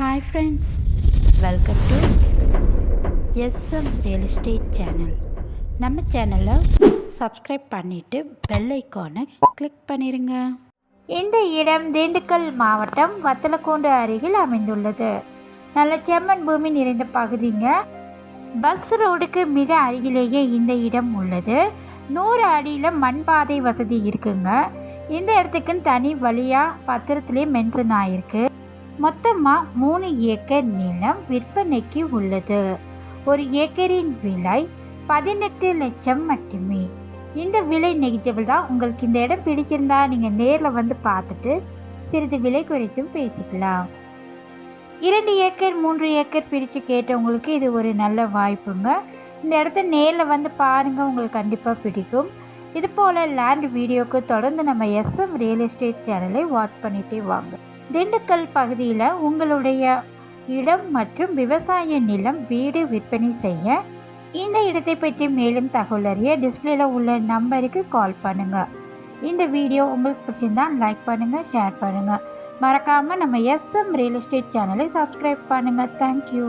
Hi friends welcome to SM real estate channel நம்ம சேனலை subscribe பண்ணிவிட்டு பெல் ஐக்கானை கிளிக் பண்ணிடுங்க இந்த இடம் திண்டுக்கல் மாவட்டம் வத்தலக்கூண்டு அருகில் அமைந்துள்ளது. நல்ல செம்மண் பூமி நிறைந்த பகுதிங்க. பஸ் ரோடுக்கு மிக அருகிலேயே இந்த இடம் உள்ளது. நூறு அடியில் மண் பாதை வசதி இருக்குங்க. இந்த இடத்துக்குன்னு தனி வழியாக பத்திரத்துலேயே மென்ஷன் ஆகிருக்கு மொத்தமாக மூணு ஏக்கர் நிலம் விற்பனைக்கு உள்ளது. ஒரு ஏக்கரின் விலை பதினெட்டு லட்சம் மட்டுமே. இந்த விலை நெகிஜபிள் தான் உங்களுக்கு இந்த இடம் பிடிச்சிருந்தா நீங்கள் நேரில் வந்து பார்த்துட்டு சிறிது விலை குறித்தும் பேசிக்கலாம். இரண்டு ஏக்கர் மூன்று ஏக்கர் பிரித்து கேட்டவங்களுக்கு இது ஒரு நல்ல வாய்ப்புங்க. இந்த இடத்த நேரில் வந்து பாருங்கள் உங்களுக்கு கண்டிப்பாக பிடிக்கும். இது போல் லேண்ட் வீடியோக்கு தொடர்ந்து நம்ம எஸ்எம் ரியல் எஸ்டேட் சேனலை வாட்ச் பண்ணிகிட்டே வாங்க. திண்டுக்கல் பகுதியில் உங்களுடைய இடம் மற்றும் விவசாய நிலம் வீடு விற்பனை செய்ய இந்த இடத்தை பற்றி மேலும் தகவல் அறிய டிஸ்பிளேல உள்ள நம்பருக்கு கால் பண்ணுங்கள் இந்த வீடியோ உங்களுக்கு பிடிச்சிருந்தா லைக் பண்ணுங்கள் ஷேர் பண்ணுங்கள் மறக்காமல் நம்ம எஸ்எம் ரியல் எஸ்டேட் சேனலை சப்ஸ்கிரைப் பண்ணுங்கள் தேங்க்யூ